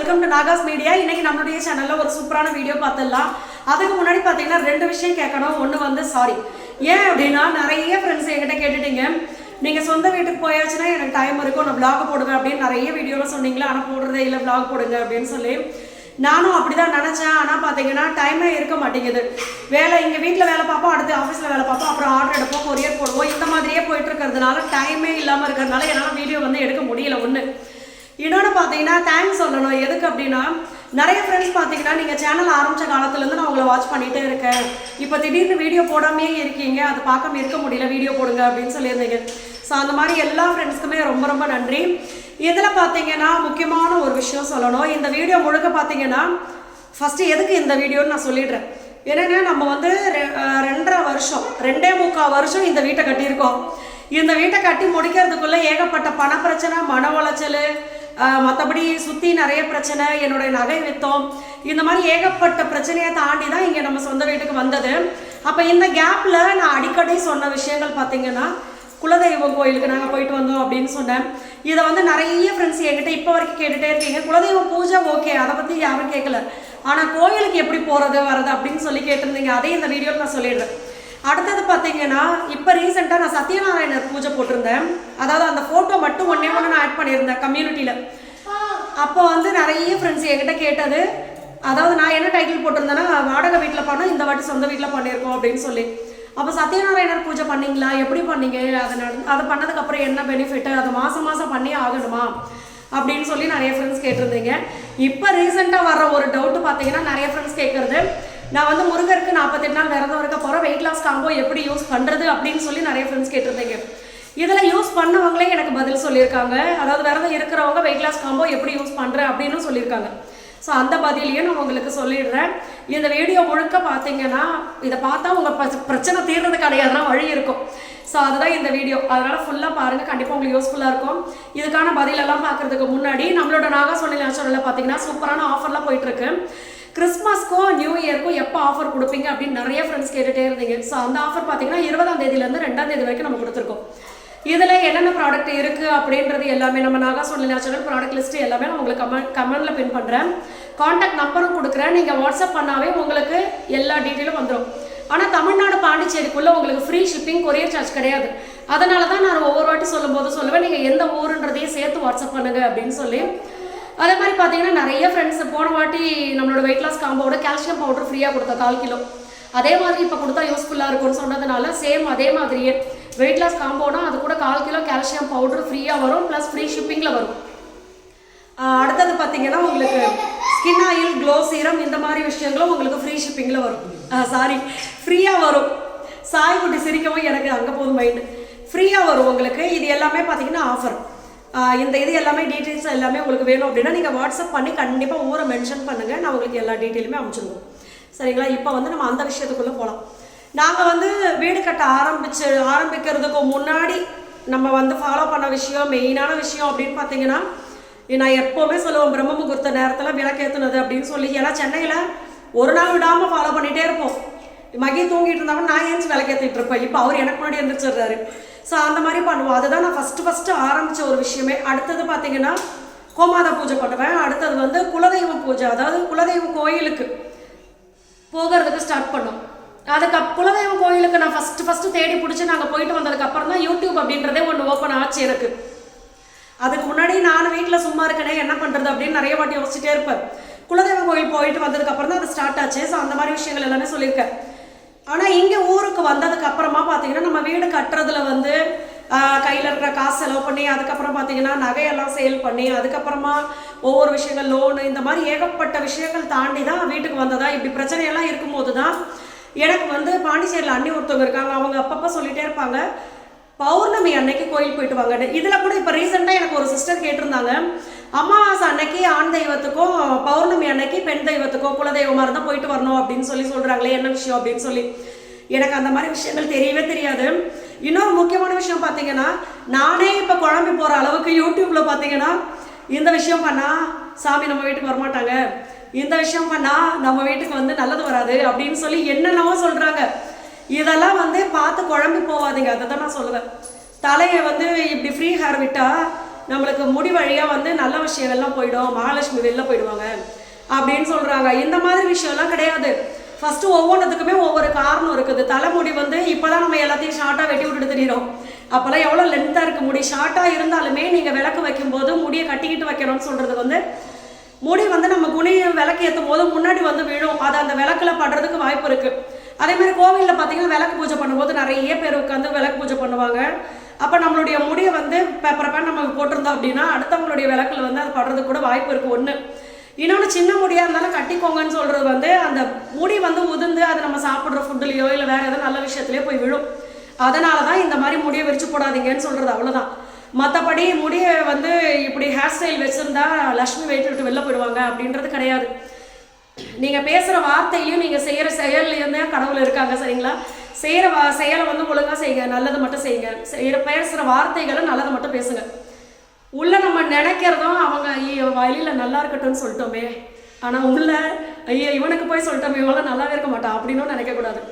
Welcome to Nahash media இன்னைக்கு நம்மளுடைய சேனல்ல ஒரு சூப்பரான வீடியோ பார்த்துடலாம். அதுக்கு முன்னாடி பார்த்தீங்கன்னா ரெண்டு விஷயம் கேட்கணும். ஒன்று வந்து சாரி ஏன் அப்படின்னா நிறைய ஃப்ரெண்ட்ஸ் என்கிட்ட கேட்டுட்டீங்க. நீங்கள் சொந்த வீட்டுக்கு போயாச்சுன்னா எனக்கு டைம் இருக்கும் நான் vlog போடுவேன் அப்படின்னு நிறைய வீடியோவில் சொன்னீங்களா ஆனால் போடுறதே இல்லை vlog போடுங்க அப்படின்னு சொல்லி. நானும் அப்படிதான் நினச்சேன். ஆனால் பார்த்தீங்கன்னா டைமே இருக்க மாட்டேங்குது. வேலை இங்கே வீட்டில் வேலை பார்ப்போம் அடுத்து ஆஃபீஸில் வேலை பார்ப்போம் அப்புறம் ஆர்டர் எடுப்போம் கொரியர் போடுவோம். இந்த மாதிரியே போயிட்டு இருக்கிறதுனால டைமே இல்லாமல் இருக்கிறதுனால என்னால் வீடியோ வந்து எடுக்க முடியல ஒன்று இன்னொன்று பார்த்தீங்கன்னா தேங்க்ஸ் சொல்லணும். எதுக்கு அப்படின்னா நிறைய ஃப்ரெண்ட்ஸ் பார்த்தீங்கன்னா நீங்கள் சேனல் ஆரம்பித்த காலத்துலேருந்து நான் உங்களை வாட்ச் பண்ணிகிட்டே இருக்கேன். இப்போ திடீர்னு வீடியோ போடாமே இருக்கீங்க. அது பார்க்காம இருக்க முடியல வீடியோ போடுங்க அப்படின்னு சொல்லியிருந்தீங்க. ஸோ அந்த மாதிரி எல்லா ஃப்ரெண்ட்ஸ்க்குமே ரொம்ப ரொம்ப நன்றி. இதில் பார்த்தீங்கன்னா முக்கியமான ஒரு விஷயம் சொல்லணும். இந்த வீடியோ முழுக்க பார்த்தீங்கன்னா ஃபஸ்ட்டு எதுக்கு இந்த வீடியோன்னு நான் சொல்லிடுறேன். என்னென்னா நம்ம வந்து ரெ- ரெண்டரை வருஷம் ரெண்டே முக்கால் வருஷம் இந்த வீட்டை கட்டியிருக்கோம். இந்த வீட்டை கட்டி முடிக்கிறதுக்குள்ளே ஏகப்பட்ட பண பிரச்சனை மன உளைச்சல் மற்றபடி சுற்றி நிறைய பிரச்சனை என்னுடைய நகை வித்தோம். இந்த மாதிரி ஏகப்பட்ட பிரச்சனையை தாண்டி தான் இங்கே நம்ம சொந்த வீட்டுக்கு வந்தது. அப்போ இந்த கேப்பில் நான் அடிக்கடி சொன்ன விஷயங்கள் பார்த்தீங்கன்னா குலதெய்வம் கோயிலுக்கு நாங்கள் போயிட்டு வந்தோம் அப்படின்னு சொன்னேன். இதை வந்து நிறைய ஃப்ரெண்ட்ஸ் என்கிட்ட இப்போ வரைக்கும் கேட்டுகிட்டே இருக்கீங்க. குலதெய்வம் பூஜை ஓகே அதை பற்றி யாரும் கேட்கல ஆனால் கோயிலுக்கு எப்படி போகிறது வர்றது அப்படின்னு சொல்லி கேட்டிருந்தீங்க. அதையும் இந்த வீடியோவில் நான் சொல்லிடுறேன். அடுத்தது பார்த்தீங்கன்னா இப்போ ரீசெண்டாக நான் சத்யநாராயணர் பூஜை போட்டிருந்தேன். அதாவது அந்த ஃபோட்டோ மட்டும் ஒன்றே ஒன்று நான் ஆட் பண்ணியிருந்தேன் கம்யூனிட்டியில் அப்போ வந்து நிறைய ஃப்ரெண்ட்ஸ் என்கிட்ட கேட்டது அதாவது நான் என்ன டைட்டில் போட்டிருந்தேன்னா வாடகை வீட்டில் பண்ணோம் இந்த வாட்டி சொந்த வீட்டில் பண்ணியிருக்கோம் அப்படின்னு சொல்லி. அப்போ சத்யநாராயணர் பூஜை பண்ணீங்களா? எப்படி பண்ணீங்க? அதை நட அதை பண்ணதுக்கப்புறம் என்ன பெனிஃபிட்டு அதை மாதம் மாதம் பண்ணி ஆகணுமா? அப்படின்னு சொல்லி நிறைய ஃப்ரெண்ட்ஸ் கேட்டிருந்தீங்க. இப்போ ரீசெண்டாக வர்ற ஒரு டவுட்டு பார்த்தீங்கன்னா நிறைய ஃப்ரெண்ட்ஸ் கேட்குறது நான் வந்து முருகருக்கு நாற்பத்தெட்டு நாள் விரதம் இருக்க போகிறேன் வெயிட் லாஸ் காம்போ எப்படி யூஸ் பண்ணுறது அப்படின்னு சொல்லி நிறைய ஃப்ரெண்ட்ஸ் கேட்டிருந்தீங்க. இதில் யூஸ் பண்ணவங்களே எனக்கு பதில் சொல்லியிருக்காங்க. அதாவது விரதம் இருக்கிறவங்க வெயிட் லாஸ் காம்போ எப்படி யூஸ் பண்ணுறேன் அப்படின்னு சொல்லியிருக்காங்க. ஸோ அந்த பதிலையும் நான் உங்களுக்கு சொல்லிடுறேன். இந்த வீடியோ முழுக்க பார்த்தீங்கன்னா இதை பார்த்தா உங்கள் பிரச்ச- பிரச்சனை தீர்றது கிடையாதுன்னா வழி இருக்கும். ஸோ அதுதான் இந்த வீடியோ அதனால் ஃபுல்லாக பாருங்கள் கண்டிப்பாக உங்களுக்கு யூஸ்ஃபுல்லாக இருக்கும். இதுக்கான பதிலெல்லாம் பார்க்குறதுக்கு முன்னாடி நம்மளோட நாகா சொல்லி நேச்சுரலில் பார்த்தீங்கன்னா சூப்பரான ஆஃபர்லாம் போயிட்டுருக்கு கிறிஸ்மஸ்க்கும் நியூ இயர்க்கும் எப்போ ஆஃபர் கொடுப்பீங்க அப்படின்னு நிறைய ஃப்ரெண்ட்ஸ் கேட்டுகிட்டே இருந்தீங்க. ஸோ அந்த ஆஃபர் பார்த்தீங்கன்னா இருபதாம் தேதியிலேருந்து ரெண்டாம் தேதி வரைக்கும் நம்ம கொடுத்துருக்கோம். இதில் என்னென்ன ப்ராடக்ட் இருக்குது அப்படின்றது எல்லாமே நம்ம நாகா சொன்ன நேச்சுரல் ப்ராடக்ட் லிஸ்ட்டு எல்லாமே நான் உங்களுக்கு கமெண்ட் கமெண்டில் பின் பண்ணுறேன் காண்டாக்ட் நம்பரும் கொடுக்குறேன். நீங்கள் வாட்ஸ்அப் பண்ணாவே உங்களுக்கு எல்லா டீட்டெயிலும் வந்துடும் ஆனால் தமிழ்நாடு பாண்டிச்சேரிக்குள்ளே உங்களுக்கு ஃப்ரீ ஷிப்பிங் கொரியர் சார்ஜ் கிடையாது. அதனால தான் நான் ஒவ்வொரு வாட்டி சொல்லும்போது சொல்லுவேன். நீங்கள் எந்த ஊருன்றதையும் சேர்த்து வாட்ஸ்அப் பண்ணுங்க அப்படின்னு சொல்லி அதே மாதிரி பார்த்தீங்கன்னா நிறைய ஃப்ரெண்ட்ஸ் போன வாட்டி நம்மளோட வெயிட் லாஸ் காம்போட கால்சியம் பவுடர் ஃப்ரீயாக கொடுத்தா கால் கிலோ. அதே மாதிரி இப்போ கொடுத்தா யூஸ்ஃபுல்லாக இருக்கும்னு சொன்னதுனால சேம் அதே மாதிரியே வெயிட் லாஸ் காம்போனா அது கூட கால் கிலோ கால்சியம் பவுடர் ஃப்ரீயாக வரும் ப்ளஸ் ஃப்ரீ ஷிப்பிங்கில் வரும். அடுத்தது பார்த்தீங்கன்னா உங்களுக்கு ஸ்கின் ஆயில் க்ளோ சீரம் இந்த மாதிரி விஷயங்களும் உங்களுக்கு ஃப்ரீ ஷிப்பிங்கில் வரும். சாரி ஃப்ரீயாக வரும். சாய் குட்டி சிரிக்கவும் எனக்கு அங்கே போதும் மைண்டு ஃப்ரீயாக வரும் உங்களுக்கு. இது எல்லாமே பார்த்தீங்கன்னா ஆஃபர் இந்த இது எல்லாமே டீட்டெயில்ஸ் எல்லாமே உங்களுக்கு வேணும் அப்படின்னா நீங்கள் வாட்ஸ்அப் பண்ணி கண்டிப்பாக ஊரை மென்ஷன் பண்ணுங்கள் நான் உங்களுக்கு எல்லா டீட்டெயிலுமே அமைச்சிருவோம் சரிங்களா? இப்போ வந்து நம்ம அந்த விஷயத்துக்குள்ளே போகலாம் நாங்கள் வந்து வீடு கட்ட ஆரம்பிச்சு ஆரம்பிக்கிறதுக்கு முன்னாடி நம்ம வந்து ஃபாலோ பண்ண விஷயம் மெயினான விஷயம் அப்படின்னு பார்த்தீங்கன்னா நான் எப்போவுமே சொல்லுவோம் பிரம்ம முகூர்த்த நேரத்தில் விளக்கேற்றுனது அப்படின்னு சொல்லி. ஏன்னா சென்னையில் ஒரு நாள் விடாமல் ஃபாலோ பண்ணிகிட்டே இருப்போம். மகி தூங்கிட்டு இருந்தாலும் நான் ஏன்ச்சு விளக்கேற்றிட்டு இருப்பேன். இப்போ அவர் எனக்கு முன்னாடி எந்திரிச்சிடுறாரு. ஸோ அந்த மாதிரி பண்ணுவோம். அதுதான் நான் ஃபஸ்ட்டு ஃபஸ்ட்டு ஆரம்பித்த ஒரு விஷயமே. அடுத்தது பார்த்தீங்கன்னா கோமாதா பூஜை பண்ணுவேன். அடுத்தது வந்து குலதெய்வம் பூஜை. அதாவது குலதெய்வம் கோயிலுக்கு போகிறதுக்கு ஸ்டார்ட் பண்ணோம். அதுக்கு குலதெய்வ குலதெய்வம் கோயிலுக்கு நான் ஃபஸ்ட்டு ஃபஸ்ட்டு தேடி பிடிச்சி நாங்கள் போயிட்டு வந்ததுக்கு அப்புறம் தான் யூடியூப் அப்படின்றதே ஒன்று ஓப்பன் ஆச்சு எனக்கு. அதுக்கு முன்னாடி நான் வீட்டில் சும்மா இருக்கனே என்ன பண்ணுறது அப்படின்னு நிறைய வாட்டி யோசிச்சுட்டே இருப்பேன். குலதெய்வ கோயில் போயிட்டு வந்ததுக்கு அப்புறம் தான் அது ஸ்டார்ட் ஆச்சு. ஸோ அந்த மாதிரி விஷயங்கள் எல்லாமே சொல்லியிருக்கேன். ஆனால் இங்கே ஊருக்கு வந்ததுக்கு அப்புறமா பார்த்தீங்கன்னா நம்ம வீடு கட்டுறதுல வந்து கையில் இருக்கிற காசு செலவு பண்ணி அதுக்கப்புறம் பார்த்தீங்கன்னா நகையெல்லாம் சேல் பண்ணி அதுக்கப்புறமா ஒவ்வொரு விஷயங்கள் லோனு இந்த மாதிரி ஏகப்பட்ட விஷயங்கள் தாண்டி தான் வீட்டுக்கு வந்ததா இப்படி பிரச்சனையெல்லாம் இருக்கும்போது தான் எனக்கு வந்து பாண்டிச்சேரியில் அண்ணி ஒருத்தவங்க இருக்காங்க. அவங்க அப்பப்போ சொல்லிகிட்டே இருப்பாங்க. பௌர்ணமி அன்னைக்கு கோயில் போயிட்டு வாங்க இதில் கூட இப்போ ரீசெண்டாக எனக்கு ஒரு சிஸ்டர் கேட்டிருந்தாங்க. அமாவாசை அன்னைக்கு ஆண் தெய்வத்துக்கும் பௌர்ணமி அன்னைக்கு பெண் தெய்வத்துக்கும் குலதெய்வமாக இருந்தால் போயிட்டு வரணும் அப்படின்னு சொல்லி சொல்கிறாங்களே என்ன விஷயம் அப்படின்னு சொல்லி. எனக்கு அந்த மாதிரி விஷயங்கள் தெரியவே தெரியாது. இன்னொரு முக்கியமான விஷயம் பார்த்தீங்கன்னா நானே இப்போ குழம்பி போகிற அளவுக்கு யூடியூப்பில் பார்த்தீங்கன்னா இந்த விஷயம் பண்ணால் சாமி நம்ம வீட்டுக்கு வரமாட்டாங்க. இந்த விஷயம் பண்ணால் நம்ம வீட்டுக்கு வந்து நல்லது வராது அப்படின்னு சொல்லி என்னென்னவோ சொல்கிறாங்க இதெல்லாம் வந்து பார்த்து குழம்பு போகாதீங்க அதை தான் நான் சொல்லுவேன். தலையை வந்து இப்படி ஃப்ரீ ஹேர் விட்டால் நம்மளுக்கு முடி வழியாக வந்து நல்ல விஷயங்கள்லாம் போயிடும். மகாலட்சுமி வெளில போயிடுவாங்க அப்படின்னு சொல்கிறாங்க இந்த மாதிரி விஷயம்லாம் கிடையாது. ஃபஸ்ட்டு ஒவ்வொன்றுத்துக்குமே ஒவ்வொரு காரணம் இருக்குது. தலைமுடி வந்து இப்போ தான் நம்ம எல்லாத்தையும் ஷார்ட்டாக வெட்டி விட்டுட்டு தெரியிறோம். அப்போல்லாம் எவ்வளோ லென்த்தாக இருக்குது முடி? ஷார்ட்டாக இருந்தாலுமே நீங்கள் விளக்கு வைக்கும்போது முடியை கட்டிக்கிட்டு வைக்கணும்னு சொல்கிறது வந்து முடி வந்து நம்ம குனி விளக்கு ஏற்றும் போது முன்னாடி வந்து விழும். அது அந்த விளக்கில் படுறதுக்கு வாய்ப்பு இருக்குது அதே மாதிரி கோவிலில் பார்த்தீங்கன்னா விளக்கு பூஜை பண்ணும்போது நிறைய பேர் உட்காந்து விளக்கு பூஜை பண்ணுவாங்க. அப்போ நம்மளுடைய முடியை வந்து பேப்பரப்பா நம்ம போட்டிருந்தோம் அப்படின்னா அடுத்தவங்களுடைய விளக்குல வந்து அது படுறதுக்கு கூட வாய்ப்பு இருக்குது ஒன்று இன்னொன்று சின்ன முடியாக இருந்தாலும் கட்டிக்கோங்கன்னு சொல்கிறது வந்து அந்த முடி வந்து உதிர்ந்து அது நம்ம சாப்பிட்ற ஃபுட்டுலேயோ இல்லை வேறு ஏதோ நல்ல விஷயத்துலையோ போய் விழும். அதனால தான் இந்த மாதிரி முடியை விரிச்சு போடாதீங்கன்னு சொல்கிறது அவ்வளோதான் மற்றபடி முடியை வந்து இப்படி ஹேர் ஸ்டைல் வச்சுருந்தா லக்ஷ்மி வெயிட் விட்டு வெளில போயிடுவாங்க அப்படின்றது கிடையாது. நீங்கள் பேசுகிற வார்த்தையிலையும் நீங்கள் செய்கிற செயல்லையும் தான் கடவுள் இருக்காங்க சரிங்களா? செய்கிற வா செயலை வந்து ஒழுங்காக செய்யுங்க நல்லது மட்டும் செய்யுங்க. செய்கிற பேசுகிற வார்த்தைகளை நல்லதை மட்டும் பேசுங்க. உள்ள நம்ம நினைக்கிறதும் அவங்க ஐயோ வழியில் நல்லா இருக்கட்டும்னு சொல்லிட்டோமே. ஆனால் உள்ள ஐயோ இவனுக்கு போய் சொல்லிட்டோமே இவள நல்லாவே இருக்க மாட்டான் அப்படின்னும் நினைக்கக்கூடாது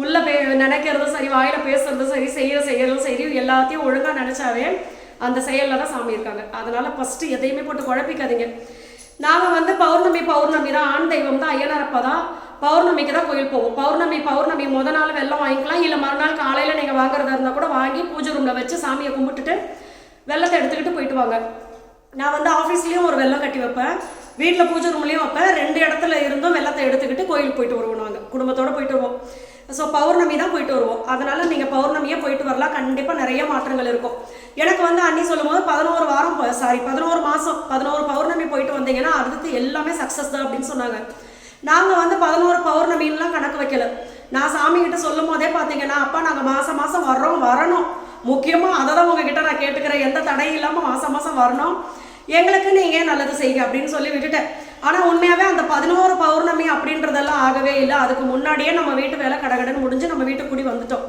உள்ள பே நினைக்கிறதும் சரி வாயில பேசுறதும் சரி செய்யற செய்யறதும் சரி எல்லாத்தையும் ஒழுங்கா நினைச்சாவே அந்த செயல்ல தான் சாமி இருக்காங்க. அதனால ஃபர்ஸ்ட் எதையுமே போட்டு குழப்பிக்காதீங்க. நாங்கள் வந்து பௌர்ணமி பௌர்ணமி தான் ஆண் தெய்வம் தான் ஐயனாரப்பா தான். பௌர்ணமிக்கு தான் கோயில் போவோம். பௌர்ணமி பௌர்ணமி முத நாள் வெள்ளம் வாங்கிக்கலாம். இல்லை மறுநாள் காலையில் நீங்கள் வாங்குறதா இருந்தால் கூட வாங்கி பூஜை ரூமில் வச்சு சாமியை கும்பிட்டுட்டு வெள்ளத்தை எடுத்துக்கிட்டு போயிட்டு வாங்க. நான் வந்து ஆஃபீஸ்லேயும் ஒரு வெள்ளம் கட்டி வைப்பேன். வீட்டில் பூஜை ரூம்லேயும் வைப்பேன். ரெண்டு இடத்துல இருந்தும் வெள்ளத்தை எடுத்துக்கிட்டு கோயிலுக்கு போயிட்டு வருவோம் நாங்கள் குடும்பத்தோடு போயிட்டு வருவோம். ஸோ பௌர்ணமி தான் போயிட்டு வருவோம். அதனால நீங்கள் பௌர்ணமியே போயிட்டு வரலாம். கண்டிப்பாக நிறைய மாற்றங்கள் இருக்கும். எனக்கு வந்து அன்னி சொல்லும்போது பதினோரு வாரம் சாரி பதினோரு மாதம் பதினோரு பௌர்ணமி போயிட்டு வந்தீங்கன்னா அடுத்து எல்லாமே சக்ஸஸ் தான் அப்படின்னு சொன்னாங்க. நாங்கள் வந்து பதினோரு பௌர்ணமின்லாம் கணக்கு வைக்கல. நான் சாமிகிட்ட சொல்லும் போதே பார்த்தீங்கன்னா அப்பா நாங்கள் மாதம் மாதம் வர்றோம் வரணும். முக்கியமாக அதை தான் உங்ககிட்ட நான் கேட்டுக்கிறேன். எந்த தடையும் இல்லாமல் மாதம் மாதம் வரணும். எங்களுக்கு நீங்கள் நல்லது செய்யுங்க அப்படின்னு சொல்லி விட்டுட்டேன். ஆனால் உண்மையாகவே அந்த பதினோரு பௌர்ணமி அப்படின்றதெல்லாம் ஆகவே இல்லை. அதுக்கு முன்னாடியே நம்ம வீட்டு வேலை கடகடன்னு முடிஞ்சு நம்ம வீட்டுக்கு கூடி வந்துட்டோம்.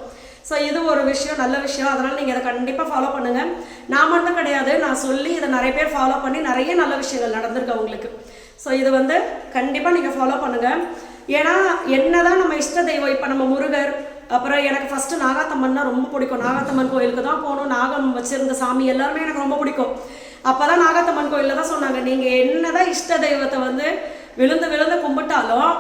ஸோ இது ஒரு விஷயம் நல்ல விஷயம். அதனால் நீங்கள் இதை கண்டிப்பாக ஃபாலோ பண்ணுங்கள் நான் மட்டும் கிடையாது நான் சொல்லி இதை நிறைய பேர் ஃபாலோ பண்ணி நிறைய நல்ல விஷயங்கள் நடந்திருக்கு அவங்களுக்கு. ஸோ இது வந்து கண்டிப்பாக நீங்கள் ஃபாலோ பண்ணுங்கள் ஏன்னா என்னதான் நம்ம இஷ்ட தெய்வம் இப்போ நம்ம முருகர் அப்புறம் எனக்கு ஃபஸ்ட்டு நாகாத்தம்மன்னா ரொம்ப பிடிக்கும். நாகாத்தம்மன் கோயிலுக்கு தான் போகணும். நாகம் வச்சுருந்த சாமி எல்லாருமே எனக்கு ரொம்ப பிடிக்கும். அப்போ தான் நாகாத்தம்மன் கோயிலில் தான் சொன்னாங்க நீங்கள் இஷ்ட தெய்வத்தை வந்து விழுந்து விழுந்து கும்பிட்டாலும்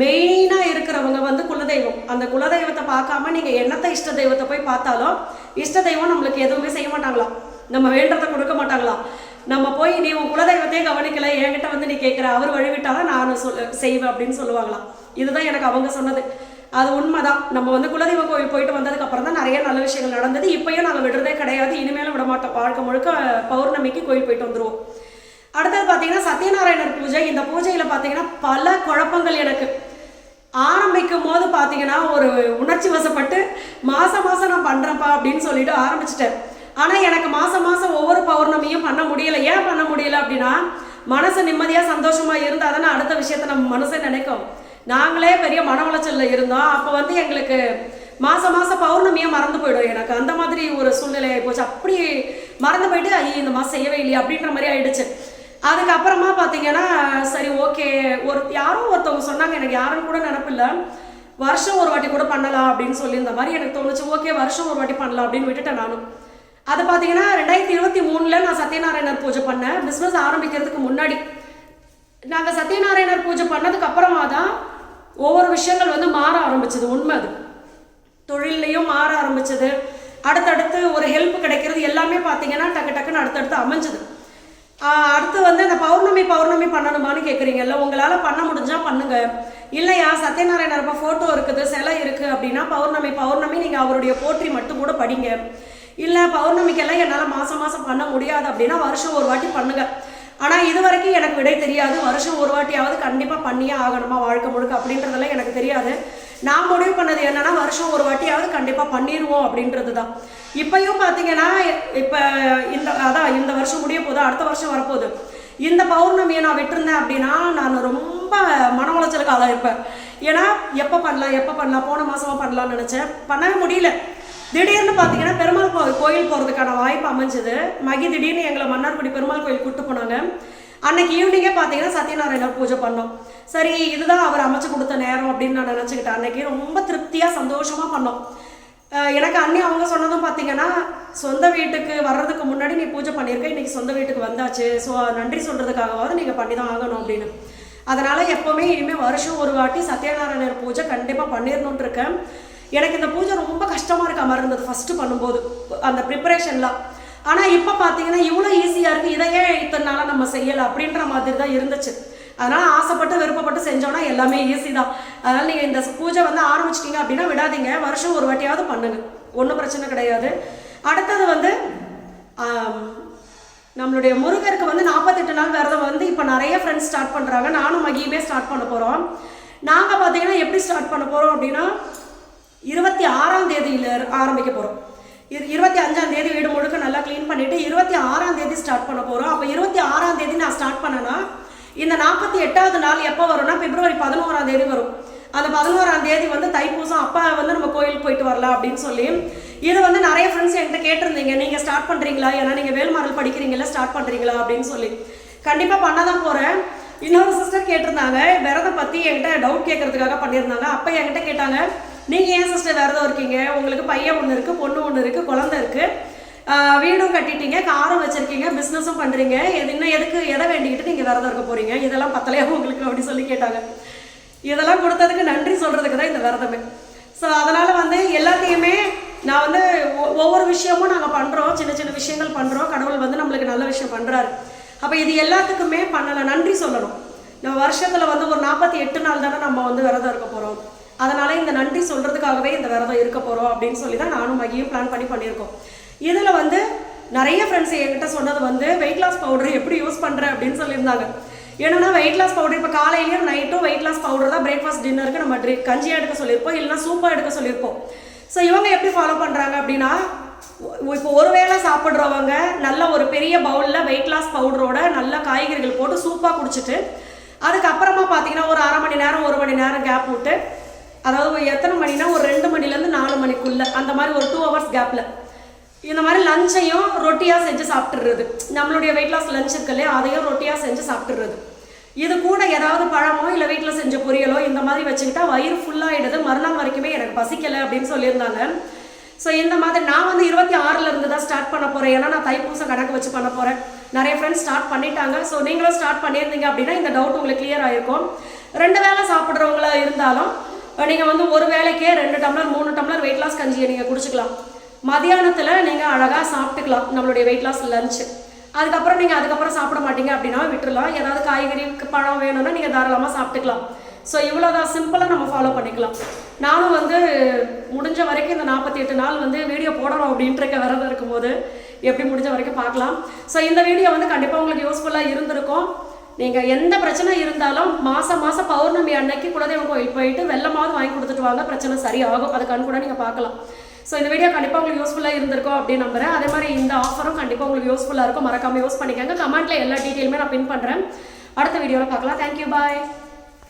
மெயினாக இருக்கிறவங்க வந்து குலதெய்வம். அந்த குலதெய்வத்தை பார்க்காம நீங்கள் என்னத்தை இஷ்ட தெய்வத்தை போய் பார்த்தாலும் இஷ்ட தெய்வம் நம்மளுக்கு எதுவுமே செய்ய மாட்டாங்களாம். நம்ம வேண்டதை கொடுக்க மாட்டாங்களாம். நம்ம போய் நீ உன் குலதெய்வத்தையே கவனிக்கல என்கிட்ட வந்து நீ கேட்குற அவர் வழிவிட்டாலும் நான் சொல் செய்வேன் அப்படின்னு சொல்லுவாங்களாம். இதுதான் எனக்கு அவங்க சொன்னது. அது உண்மைதான். நம்ம வந்து குலதெய்வ கோயில் போயிட்டு வந்ததுக்கு அப்புறம் தான் நிறைய நல்ல விஷயங்கள் நடந்தது. இப்பயும் நாங்கள் விடுறதே கிடையாது. இனிமேலும் விட மாட்டோம் வாழ்க்கை முழுக்க பௌர்ணமிக்கு கோயில் போயிட்டு வந்துருவோம். அடுத்தது பார்த்தீங்கன்னா சத்யநாராயணர் பூஜை. இந்த பூஜையில் பார்த்தீங்கன்னா பல குழப்பங்கள் எனக்கு. ஆரம்பிக்கும் போது பார்த்தீங்கன்னா ஒரு உணர்ச்சி வசப்பட்டு மாதம் மாதம் நான் பண்ணுறேன்ப்பா அப்படின்னு சொல்லிட்டு ஆரம்பிச்சிட்டேன். ஆனால் எனக்கு மாதம் மாதம் ஒவ்வொரு பௌர்ணமியும் பண்ண முடியல. ஏன் பண்ண முடியல அப்படின்னா மனசு நிம்மதியாக சந்தோஷமாக இருந்தால் தானே அடுத்த விஷயத்த நம்ம மனசே நினைக்கும். நாங்களே பெரிய மன உளைச்சலில் இருந்தோம். அப்போ வந்து எங்களுக்கு மாதம் மாதம் பௌர்ணமியாக மறந்து போயிடும். எனக்கு அந்த மாதிரி ஒரு சூழ்நிலை போச்சு. அப்படி மறந்து போயிட்டு ஐயோ இந்த மாதம் செய்யவே இல்லையே அப்படின்ற மாதிரி ஆயிடுச்சு. அதுக்கப்புறமா பார்த்தீங்கன்னா சரி ஓகே ஒரு யாரும் ஒருத்தவங்க சொன்னாங்க எனக்கு யாரும் கூட நினப்பில்ல. வருஷம் ஒரு வாட்டி கூட பண்ணலாம் அப்படின்னு சொல்லி இந்த மாதிரி எனக்கு தோணுச்சு. ஓகே வருஷம் ஒரு வாட்டி பண்ணலாம் அப்படின்னு விட்டுட்டேன் நானும் அது பார்த்தீங்கன்னா ரெண்டாயிரத்தி இருபத்தி மூணில் நான் சத்யநாராயணர் பூஜை பண்ணேன். பிஸ்னஸ் ஆரம்பிக்கிறதுக்கு முன்னாடி. நாங்கள் சத்யநாராயணர் பூஜை பண்ணதுக்கு அப்புறமா தான் ஒவ்வொரு விஷயங்கள் வந்து மாற ஆரம்பிச்சது. உண்மை அது. தொழில்லையும் மாற ஆரம்பிச்சது. அடுத்தடுத்து ஒரு ஹெல்ப் கிடைக்கிறது எல்லாமே பார்த்தீங்கன்னா டக்கு டக்குன்னு அடுத்தடுத்து அமைஞ்சது. அடுத்து வந்து அந்த பௌர்ணமி பௌர்ணமி பண்ணணுமான்னு கேட்குறீங்கல்ல உங்களால் பண்ண முடிஞ்சால் பண்ணுங்க. இல்லையா சத்யநாராயணர் அப்போ ஃபோட்டோ இருக்குது சிலை இருக்குது அப்படின்னா பௌர்ணமி பௌர்ணமி நீங்கள் அவருடைய போற்றி மட்டும் கூட படிங்க. இல்லை பௌர்ணமிக்கெல்லாம் என்னால் மாதம் மாதம் பண்ண முடியாது அப்படின்னா வருஷம் ஒரு வாட்டி பண்ணுங்க. ஆனால் இது வரைக்கும் எனக்கு விடை தெரியாது. வருஷம் ஒரு வாட்டியாவது கண்டிப்பாக பண்ணியே ஆகணுமா வாழ்க்கை முழுக்க அப்படின்றதெல்லாம் எனக்கு தெரியாது. நான் முடிவு பண்ணது என்னன்னா வருஷம் ஒரு வாட்டியாவது கண்டிப்பாக பண்ணிடுவோம் அப்படின்றது தான் இப்பயும் பார்த்தீங்கன்னா இப்போ இந்த அதான் இந்த வருஷம் முடிய போகுது அடுத்த வருஷம் வரப்போகுது. இந்த பௌர்ணமியை நான் விட்டுருந்தேன் அப்படின்னா நான் ரொம்ப மன உளைச்சலுக்கு ஆளாக இருப்பேன் ஏன்னா எப்போ பண்ணலாம் எப்போ பண்ணலாம் போன மாதமாக பண்ணலாம்னு நினச்சேன். பண்ணவே முடியல. திடீர்னு பார்த்தீங்கன்னா பெருமாள் கோயில் போகிறதுக்கான வாய்ப்பு அமைஞ்சது. மகி திடீர்னு எங்களை மன்னார்குடி பெருமாள் கோயில் கூட்டு போனாங்க. அன்னைக்கு ஈவினிங்கே பார்த்தீங்கன்னா சத்யநாராயணர் பூஜை பண்ணோம். சரி இதுதான் அவர் அமைச்சு கொடுத்த நேரம் அப்படின்னு நான் நினச்சிக்கிட்டேன். அன்னைக்கு ரொம்ப திருப்தியாக சந்தோஷமாக பண்ணோம். எனக்கு அண்ணி அவங்க சொன்னதும் பார்த்தீங்கன்னா சொந்த வீட்டுக்கு வர்றதுக்கு முன்னாடி நீ பூஜை பண்ணியிருக்க இன்னைக்கு சொந்த வீட்டுக்கு வந்தாச்சு. ஸோ நன்றி சொல்கிறதுக்காகவாவது நீங்கள் பண்ணி தான் ஆகணும் அப்படின்னு. அதனால் எப்போவுமே இனிமேல் வருஷம் ஒரு வாட்டி சத்யநாராயணர் பூஜை கண்டிப்பாக பண்ணிடணுன்ட்டு இருக்கேன் எனக்கு இந்த பூஜை ரொம்ப கஷ்டமாக இருக்க மாதிரி இருந்தது ஃபஸ்ட்டு பண்ணும்போது. அந்த ப்ரிப்பரேஷன்லாம் ஆனால் இப்போ பார்த்தீங்கன்னா இவ்வளோ ஈஸியாக இருக்குது இதையே இத்தனை நாளாக நம்ம செய்யலை அப்படின்ற மாதிரி தான் இருந்துச்சு. அதனால் ஆசைப்பட்டு விருப்பப்பட்டு செஞ்சோன்னா எல்லாமே ஈஸி தான். அதனால் நீங்கள் இந்த பூஜை வந்து ஆரம்பிச்சிட்டிங்க அப்படின்னா விடாதீங்க. வருஷம் ஒரு வாட்டியாவது பண்ணுங்க. ஒன்றும் பிரச்சனை கிடையாது. அடுத்தது வந்து நம்மளுடைய முருகருக்கு வந்து நாற்பத்தெட்டு நாள் விரதம் வந்து இப்போ நிறைய ஃப்ரெண்ட்ஸ் ஸ்டார்ட் பண்ணுறாங்க நானும் மகியுமே ஸ்டார்ட் பண்ண போகிறோம் நாங்கள் பார்த்தீங்கன்னா எப்படி ஸ்டார்ட் பண்ண போகிறோம் அப்படின்னா இருபத்தி ஆறாம் தேதியில் ஆரம்பிக்க போகிறோம் இரு இருபத்தி அஞ்சாம் தேதி வீடு முழுக்க நல்லா க்ளீன் பண்ணிவிட்டு இருபத்தி ஆறாம் தேதி ஸ்டார்ட் பண்ண போகிறோம் அப்போ இருபத்தி ஆறாம் தேதி நான் ஸ்டார்ட் பண்ணேன்னா இந்த நாற்பத்தி எட்டாவது நாள் எப்போ வரும்னா பிப்ரவரி பதினோராம் தேதி வரும். அந்த பதினோராம் தேதி வந்து தைப்பூசம் அப்பா வந்து நம்ம கோயிலுக்கு போயிட்டு வரலாம் அப்படின்னு சொல்லி இது வந்து நிறைய ஃப்ரெண்ட்ஸ் என்கிட்ட கேட்டிருந்தீங்க. நீங்கள் ஸ்டார்ட் பண்ணுறீங்களா ஏன்னா நீங்கள் வேல்மாரல் படிக்கிறீங்களா ஸ்டார்ட் பண்ணுறீங்களா அப்படின்னு சொல்லி. கண்டிப்பாக பண்ண தான் போகிறேன் இன்னொரு சிஸ்டர் கேட்டிருந்தாங்க விரதம் பற்றி என்கிட்ட டவுட் கேட்கறதுக்காக பண்ணியிருந்தாங்க. அப்போ என்கிட்ட கேட்டாங்க நீங்கள் ஏன் சிஸ்டர் விரதம் இருக்கீங்க? உங்களுக்கு பையன் ஒன்று இருக்குது பொண்ணு ஒன்று இருக்குது குழந்தை இருக்குது வீடும் கட்டிட்டீங்க காரும் வச்சுருக்கீங்க பிஸ்னஸும் பண்ணுறீங்க எது இன்னும் எதுக்கு எதை வேண்டிக்கிட்டு நீங்கள் விரதம் இருக்க போகிறீங்க இதெல்லாம் பத்தலையா உங்களுக்கு அப்படி சொல்லி கேட்டாங்க. இதெல்லாம் கொடுத்ததுக்கு நன்றி சொல்கிறதுக்கு தான் இந்த விரதமே. ஸோ அதனால் வந்து எல்லாத்தையுமே நான் வந்து ஒ- ஒவ்வொரு விஷயமும் நாங்கள் பண்ணுறோம் சின்ன சின்ன விஷயங்கள் பண்ணுறோம் கடவுள் வந்து நம்மளுக்கு நல்ல விஷயம் பண்ணுறாரு அப்போ இது எல்லாத்துக்குமே பண்ணலை. நன்றி சொல்லணும். நம்ம வருஷத்தில் வந்து ஒரு நாற்பத்தி எட்டு நாள் தானே நம்ம வந்து விரதம் இருக்க போகிறோம் அதனால இந்த நன்றி சொல்கிறதுக்காகவே இந்த விரதம் இருக்க போகிறோம் அப்படின்னு சொல்லி தான் நானும் மகியும் பிளான் பண்ணி பண்ணியிருக்கோம். இதில் வந்து நிறைய ஃப்ரெண்ட்ஸ் என்கிட்ட சொன்னது வந்து வெயிட் லாஸ் பவுடர் எப்படி யூஸ் பண்ணுறேன் அப்படின்னு சொல்லியிருந்தாங்க. என்னன்னா வெயிட் லாஸ் பவுடர் இப்போ காலையிலயும் நைட்டும் வெயிட் லாஸ் பவுடர் தான் பிரேக்ஃபாஸ்ட் டின்னருக்கு நம்ம ட்ரி கஞ்சியாக எடுக்க சொல்லியிருப்போம் இல்லைன்னா சூப்பாக எடுக்க சொல்லியிருப்போம். ஸோ இவங்க எப்படி ஃபாலோ பண்ணுறாங்க அப்படின்னா இப்போ ஒரு வேளை சாப்பிட்றவங்க நல்ல ஒரு பெரிய பவுலில் வெயிட் லாஸ் பவுடரோட நல்ல காய்கறிகள் போட்டு சூப்பாக குடிச்சிட்டு அதுக்கப்புறமா பார்த்தீங்கன்னா ஒரு அரை மணி நேரம் ஒரு மணி நேரம் கேப் விட்டு அதாவது ஒரு எத்தனை மணினா ஒரு ரெண்டு மணிலேருந்து நாலு மணிக்குள்ள. அந்த மாதிரி ஒரு டூ ஹவர்ஸ் கேப்பில் இந்த மாதிரி லஞ்சையும் ரொட்டியாக செஞ்சு சாப்பிட்டுறது. நம்மளுடைய வெயிட் லாஸ் லஞ்ச் இருக்கு இல்லையா அதையும் ரொட்டியாக செஞ்சு சாப்பிட்டுறது. இது கூட ஏதாவது பழமோ இல்லை வீட்டில் செஞ்ச பொரியலோ இந்த மாதிரி வச்சுக்கிட்டா வயிறு ஃபுல்லாகிடுது மறுநாள் வரைக்குமே எனக்கு பசிக்கலை அப்படின்னு சொல்லியிருந்தாங்க. ஸோ இந்த மாதிரி நான் வந்து இருபத்தி ஆறுலேருந்து தான் ஸ்டார்ட் பண்ண போகிறேன் ஏன்னா நான் தைப்பூசம் கணக்கு வச்சு பண்ண போகிறேன் நிறைய ஃப்ரெண்ட்ஸ் ஸ்டார்ட் பண்ணிட்டாங்க. ஸோ நீங்களும் ஸ்டார்ட் பண்ணியிருந்தீங்க அப்படின்னா இந்த டவுட் உங்களுக்கு கிளியர் ஆகிருக்கும் ரெண்டு வேளை சாப்பிட்றவங்களா இருந்தாலும் நீங்கள் வந்து ஒரு வேலைக்கே ரெண்டு டம்ளர் மூணு டம்ளர் வெயிட் லாஸ் கஞ்சியை நீங்கள் குடிச்சிக்கலாம். மதியானத்தில் நீங்கள் அழகாக சாப்பிட்டுக்கலாம் நம்மளுடைய வெயிட் லாஸ் லஞ்சு அதுக்கப்புறம் நீங்கள் அதுக்கப்புறம் சாப்பிட மாட்டீங்க அப்படின்னா விட்டுறலாம். ஏதாவது காய்கறி பழம் வேணும்னா நீங்கள் தாராளமாக சாப்பிட்டுக்கலாம். ஸோ இவ்வளோதான் சிம்பிளாக நம்ம ஃபாலோ பண்ணிக்கலாம். நானும் வந்து முடிஞ்ச வரைக்கும் இந்த நாற்பத்தி எட்டு நாள் வந்து வீடியோ போடணும் அப்படின்ட்டு இருக்க விரதம் இருக்கும்போது எப்படி முடிஞ்ச வரைக்கும் பார்க்கலாம். ஸோ இந்த வீடியோ வந்து கண்டிப்பாக உங்களுக்கு யூஸ்ஃபுல்லாக இருந்திருக்கும். நீங்கள் எந்த பிரச்சனை இருந்தாலும் மாதம் மாதம் பௌர்ணமி அன்னைக்கு குலதெய்வம் கோயில் போயிட்டு வெள்ளமாவது வாங்கி கொடுத்துட்டு வாங்க பிரச்சனை சரியாகும். அது கண் கூட நீங்கள் பார்க்கலாம். ஸோ இந்த வீடியோ கண்டிப்பாக உங்களுக்கு யூஸ்ஃபுல்லாக இருந்திருக்கும் அப்படின்னு நம்புறேன். அதே மாதிரி இந்த ஆஃபரும் கண்டிப்பாக உங்களுக்கு யூஸ்ஃபுல்லாக இருக்கும். மறக்காமல் யூஸ் பண்ணிக்கோங்க. கமெண்ட்டில் எல்லா டீட்டெயிலுமே நான் பின் பண்ணுறேன் அடுத்த வீடியோவில் பார்க்கலாம். Thank you bye